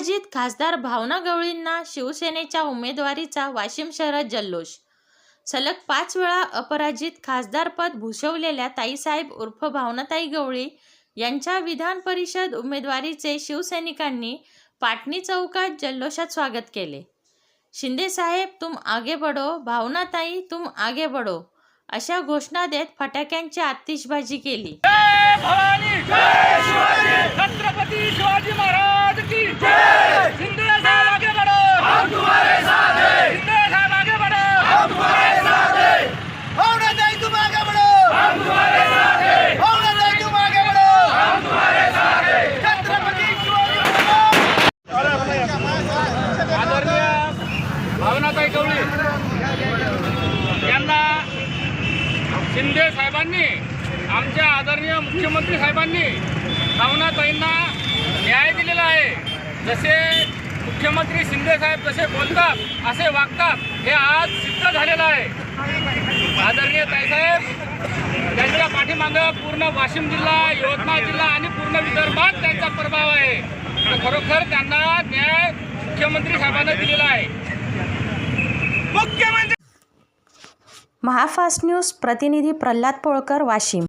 खासदार भावना गवळींना शिवसेनेच्या उमेदवारीचा वाशिम शहरात जल्लोष. सलग पाच वेळा अपराजित खासदारपद भूषवलेल्या ताईसाहेब उर्फ भावनाताई गवळी यांच्या विधान परिषद उमेदवारीचे शिवसैनिकांनी पाटणी चौकात जल्लोषात स्वागत केले. शिंदेसाहेब तुम आगे बढो. भावनाताई तुम आगे बढो. अशा घोषणा देत फटाक्यांची आतिषबाजी केली. भावनाताई गवळी यांना शिंदे साहेबांनी आमच्या आदरणीय मुख्यमंत्री साहेबांनी भावनाताईंना न्याय दिलेला आहे. जसे मुख्यमंत्री शिंदे साहेब जसे बोलतात असे वागतात हे आज सिद्ध झालेलं आहे. आदरणीय ताईसाहेब त्यांच्या पाठीमागं पूर्ण वाशिम जिल्हा यवतमाळ जिल्हा आणि पूर्ण विदर्भात त्यांचा प्रभाव आहे. खरोखर त्यांना न्याय मुख्यमंत्री साहेबांना दिलेला आहे मुख्यमंत्री महाफास्ट न्यूज प्रतिनिधी प्रल्हाद पोळकर वाशिम